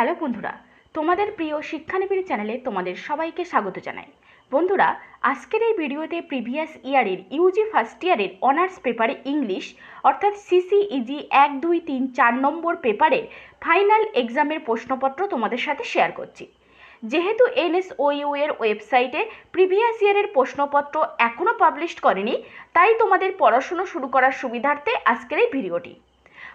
Hello বন্ধুরা, তোমাদের প্রিয় শিক্ষানিবিড় চ্যানেলে তোমাদের সবাইকে স্বাগত জানাই। বন্ধুরা, আজকের এই ভিডিওতে প্রিভিয়াস ইয়ারের ইউজি ফার্স্ট ইয়ারের অনার্স পেপারে ইংলিশ অর্থাৎ সিসিইজি এক, দুই, তিন, চার নম্বর পেপারের ফাইনাল এক্সামের প্রশ্নপত্র তোমাদের সাথে শেয়ার করছি। যেহেতু এনএসওইউ এর ওয়েবসাইটে প্রিভিয়াস ইয়ারের প্রশ্নপত্র এখনও পাবলিশ করেনি, তাই তোমাদের পড়াশুনো শুরু করার সুবিধার্থে আজকের এই ভিডিওটি।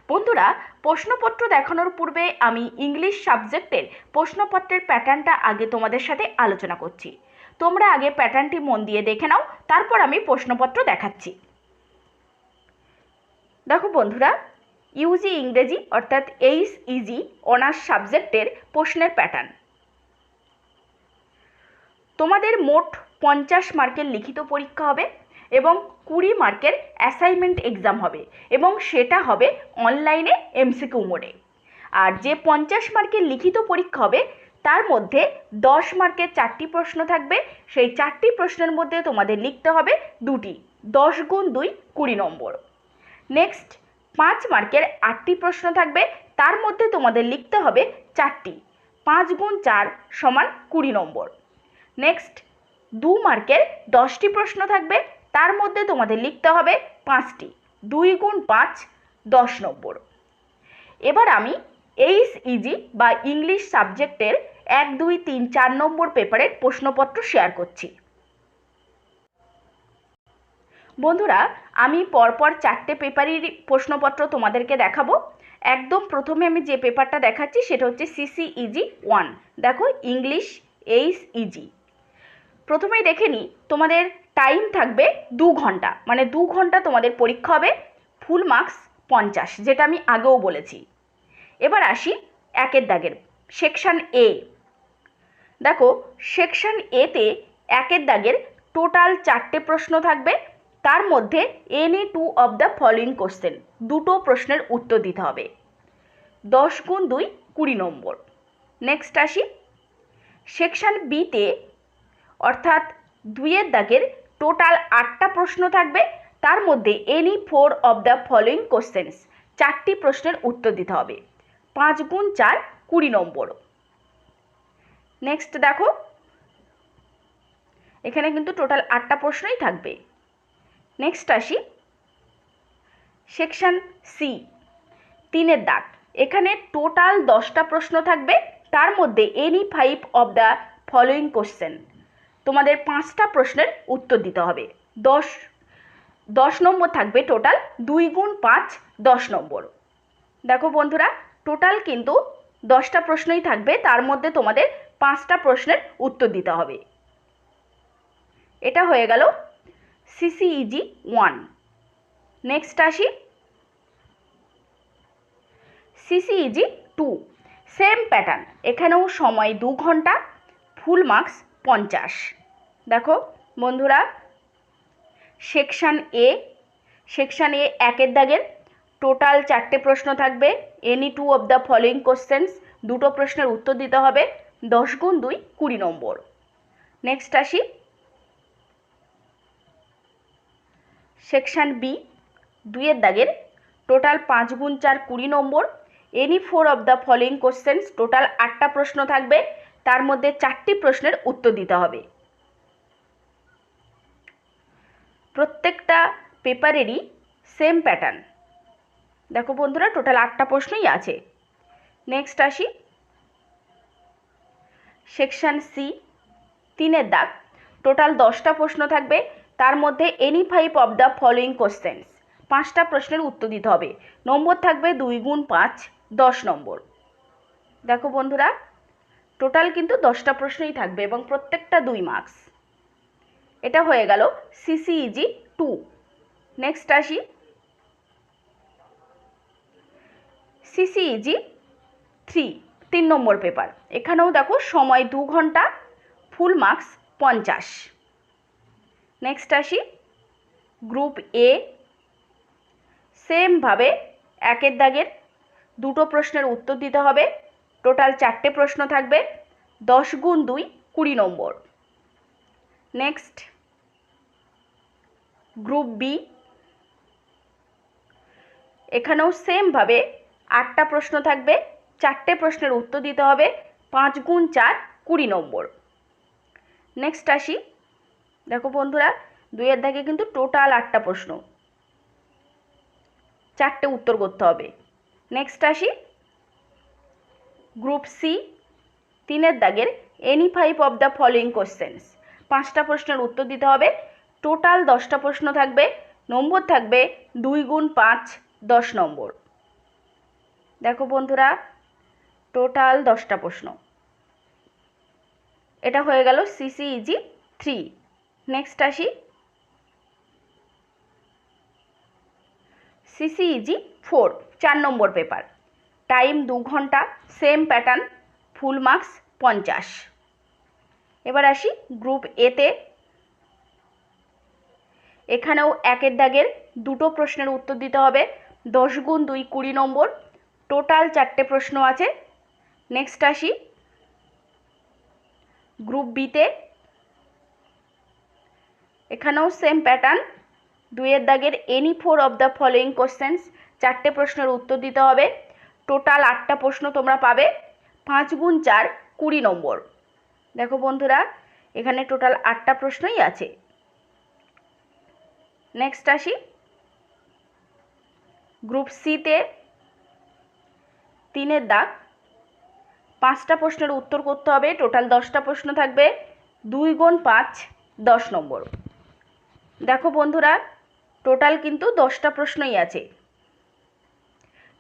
বন্ধুরা, প্রশ্নপত্র দেখানোর পূর্বে আমি ইংলিশ সাবজেক্টের প্রশ্নপত্রের প্যাটার্নটা আগে তোমাদের সাথে আলোচনা করছি। তোমরা আগে প্যাটার্নটি মন দিয়ে দেখে নাও, তারপর আমি প্রশ্নপত্র দেখাচ্ছি। দেখো বন্ধুরা ইউজি ইংরেজি অর্থাৎ এইচ ইজি অনার্স সাবজেক্টের প্রশ্নের প্যাটার্ন তোমাদের মোট পঞ্চাশ মার্কের লিখিত পরীক্ষা হবে। এবং কুড়ি মার্কের অ্যাসাইনমেন্ট এক্সাম হবে এবং সেটা হবে অনলাইনে এমসিকিউ মোডে আর যে পঞ্চাশ মার্কের লিখিত পরীক্ষা হবে, তার মধ্যে দশ মার্কের চারটি প্রশ্ন থাকবে। সেই চারটি প্রশ্নের মধ্যে তোমাদের লিখতে হবে দুটি, দশ গুণ দুই, কুড়ি নম্বর। নেক্সট পাঁচ মার্কের আটটি প্রশ্ন থাকবে, তার মধ্যে তোমাদের লিখতে হবে চারটি, পাঁচ গুণ চার সমান কুড়ি নম্বর। নেক্সট দু মার্কের দশটি প্রশ্ন থাকবে তার মধ্যে তোমাদের লিখতে হবে পাঁচটি। দুই গুণ পাঁচ, দশ নম্বর। এবার আমি এইচ ইজি বা ইংলিশ সাবজেক্টের এক, দুই, তিন, চার নম্বর পেপারের প্রশ্নপত্র শেয়ার করছি। বন্ধুরা, আমি পরপর চারটে পেপারেরই প্রশ্নপত্র তোমাদেরকে দেখাবো। একদম প্রথমে আমি যে পেপারটা দেখাচ্ছি সেটা হচ্ছে সিসি ইজি ওয়ান দেখো ইংলিশ এইচ ইজি প্রথমেই দেখে নিই তোমাদের টাইম থাকবে দু ঘণ্টা। মানে দু ঘণ্টা তোমাদের পরীক্ষা হবে ফুল মার্কস পঞ্চাশ, যেটা আমি আগেও বলেছি। এবার আসি একের দাগের সেকশান এ দেখো সেকশান এতে একের দাগের টোটাল চারটে প্রশ্ন থাকবে, তার মধ্যে any two of the following question দুটো প্রশ্নের উত্তর দিতে হবে। দশ গুণ দুই, কুড়ি নম্বর। নেক্সট আসি। সেকশান বিতে অর্থাৎ দুইয়ের দাগের টোটাল আটটা প্রশ্ন থাকবে। তার মধ্যে any four of the following questions চারটি প্রশ্নের উত্তর দিতে হবে। পাঁচ গুণ চার, কুড়ি নম্বর। নেক্সট দেখো। এখানে কিন্তু টোটাল আটটা প্রশ্নই থাকবে। নেক্সট আসি। সেকশন সি তিনের দাগ। এখানে টোটাল দশটা প্রশ্ন থাকবে। তার মধ্যে any five of the following question তোমাদের পাঁচটা প্রশ্নের উত্তর দিতে হবে। দশ দশ নম্বর থাকবে টোটাল দুই গুণ পাঁচ, দশ নম্বর। দেখো বন্ধুরা টোটাল কিন্তু দশটা প্রশ্নই থাকবে, তার মধ্যে তোমাদের পাঁচটা প্রশ্নের উত্তর দিতে হবে। এটা হয়ে গেল সিসিইজি ওয়ান নেক্সট আসি। সিসিইজি টু সেম প্যাটার্ন এখানেও সময় দু ঘণ্টা ফুল মার্কস পঞ্চাশ। দেখো, বন্ধুরা সেকশান এ সেকশান এ একের দাগের টোটাল চারটে প্রশ্ন থাকবে। Any two of the following questions দুটো প্রশ্নের উত্তর দিতে হবে। দশ গুণ দুই, কুড়ি নম্বর। নেক্সট আসি। সেকশান বি দুইয়ের দাগের টোটাল পাঁচ গুণ চার, কুড়ি নম্বর। Any four of the following questions total আটটা প্রশ্ন থাকবে। তার মধ্যে চারটি প্রশ্নের উত্তর দিতে হবে। প্রত্যেকটা পেপারেরই সেম প্যাটার্ন দেখো বন্ধুরা টোটাল আটটা প্রশ্নই আছে। নেক্সট আসি। সেকশন সি তিনের দাগ। টোটাল দশটা প্রশ্ন থাকবে। তার মধ্যে any five of the following questions পাঁচটা প্রশ্নের উত্তর দিতে হবে। নম্বর থাকবে দুই গুণ পাঁচ, দশ নম্বর। দেখো বন্ধুরা টোটাল কিন্তু দশটা প্রশ্নই থাকবে এবং প্রত্যেকটা দুই মার্কস এটা হয়ে গেল সিসিইজি টু নেক্সট আসি। সিসিইজি থ্রি তিন নম্বর পেপার এখানেও দেখো সময় দু ঘণ্টা ফুল মার্কস পঞ্চাশ। নেক্সট আসি। গ্রুপ এ সেমভাবে একের দাগের দুটো প্রশ্নের উত্তর দিতে হবে। টোটাল চারটে প্রশ্ন থাকবে। দশ গুণ দুই, কুড়ি নম্বর। নেক্সট গ্রুপ বি এখানেও সেমভাবে আটটা প্রশ্ন থাকবে। চারটে প্রশ্নের উত্তর দিতে হবে। পাঁচ গুণ চার, কুড়ি নম্বর। নেক্সট আসি। দেখো বন্ধুরা, দুইয়ের দাগে কিন্তু টোটাল আটটা প্রশ্ন। চারটে উত্তর করতে হবে। নেক্সট আসি। গ্রুপ সি, তিনের দাগের any five of the following questions পাঁচটা প্রশ্নের উত্তর দিতে হবে। টোটাল দশটা প্রশ্ন থাকবে। নম্বর থাকবে দুই গুণ পাঁচ, দশ নম্বর। দেখো বন্ধুরা টোটাল দশটা প্রশ্ন। এটা হয়ে গেল সিসিইজি থ্রি নেক্সট আসি। সিসিইজি ফোর চার নম্বর পেপার টাইম দু ঘণ্টা, সেম প্যাটার্ন, ফুল মার্কস পঞ্চাশ। এবার আসি গ্রুপ এতে এখানেও একের দাগের দুটো প্রশ্নের উত্তর দিতে হবে। দশ গুণ দুই কুড়ি নম্বর, টোটাল চারটে প্রশ্ন আছে। নেক্সট আসি। গ্রুপ বিতে এখানেও সেম প্যাটার্ন, দুইয়ের দাগের any four of the following questions চারটে প্রশ্নের উত্তর দিতে হবে। টোটাল আটটা প্রশ্ন তোমরা পাবে। পাঁচ গুণ চার, কুড়ি নম্বর। দেখো বন্ধুরা, এখানে টোটাল আটটা প্রশ্নই আছে। নেক্সট আসি। গ্রুপ সিতে তিনের দাগ। পাঁচটা প্রশ্নের উত্তর করতে হবে টোটাল দশটা প্রশ্ন থাকবে। দুই গুণ পাঁচ, দশ নম্বর। দেখো বন্ধুরা টোটাল কিন্তু দশটা প্রশ্নই আছে।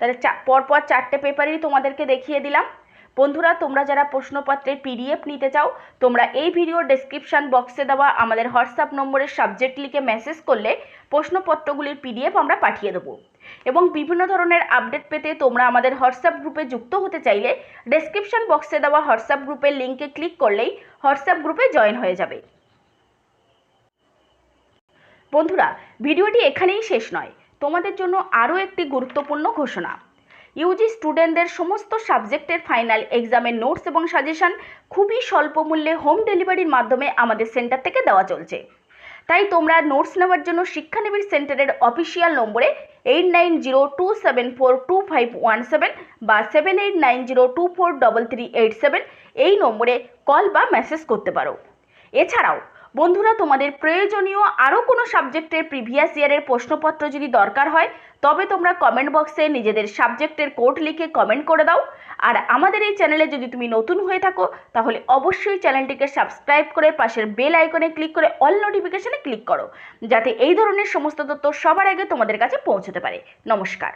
তাহলে পরপর চারটে পেপারই তোমাদেরকে দেখিয়ে দিলাম। বন্ধুরা, তোমরা যারা প্রশ্নপত্রের পিডিএফ নিতে চাও, তোমরা এই ভিডিওর ডেসক্রিপশান বক্সে দেওয়া আমাদের হোয়াটসঅ্যাপ নম্বরের সাবজেক্ট লিখে মেসেজ করলে প্রশ্নপত্রগুলির পিডিএফ আমরা পাঠিয়ে দেবো। এবং বিভিন্ন ধরনের আপডেট পেতে তোমরা আমাদের হোয়াটসঅ্যাপ গ্রুপে যুক্ত হতে চাইলে ডেসক্রিপশান বক্সে দেওয়া হোয়াটসঅ্যাপ গ্রুপের লিঙ্কে ক্লিক করলেই হোয়াটসঅ্যাপ গ্রুপে জয়েন হয়ে যাবে। বন্ধুরা ভিডিওটি এখানেই শেষ নয়। তোমাদের জন্য আরও একটি গুরুত্বপূর্ণ ঘোষণা। ইউজি স্টুডেন্টদের সমস্ত সাবজেক্টের ফাইনাল এক্সামের নোটস এবং সাজেশন খুবই স্বল্প মূল্যে হোম ডেলিভারির মাধ্যমে আমাদের সেন্টার থেকে দেওয়া চলছে। তাই তোমরা নোটস নেওয়ার জন্য শিক্ষানবির সেন্টারের অফিসিয়াল নম্বরে eight nine zero two seven four two five one seven বা seven eight nine zero two four double three eight seven এই নম্বরে কল বা মেসেজ করতে পারো। এছাড়াও বন্ধুরা, তোমাদের প্রয়োজনীয় আরও কোনো সাবজেক্টের প্রিভিয়াস ইয়ারের প্রশ্নপত্র যদি দরকার হয়, তবে তোমরা কমেন্ট বক্সে নিজেদের সাবজেক্টের কোড লিখে কমেন্ট করে দাও। আর আমাদের এই চ্যানেলে যদি তুমি নতুন হয়ে থাকো, তাহলে অবশ্যই চ্যানেলটিকে সাবস্ক্রাইব করে পাশের বেল আইকনে ক্লিক করে অল নোটিফিকেশনে ক্লিক করো, যাতে এই ধরনের সমস্ত তথ্য সবার আগে তোমাদের কাছে পৌঁছতে পারে। নমস্কার।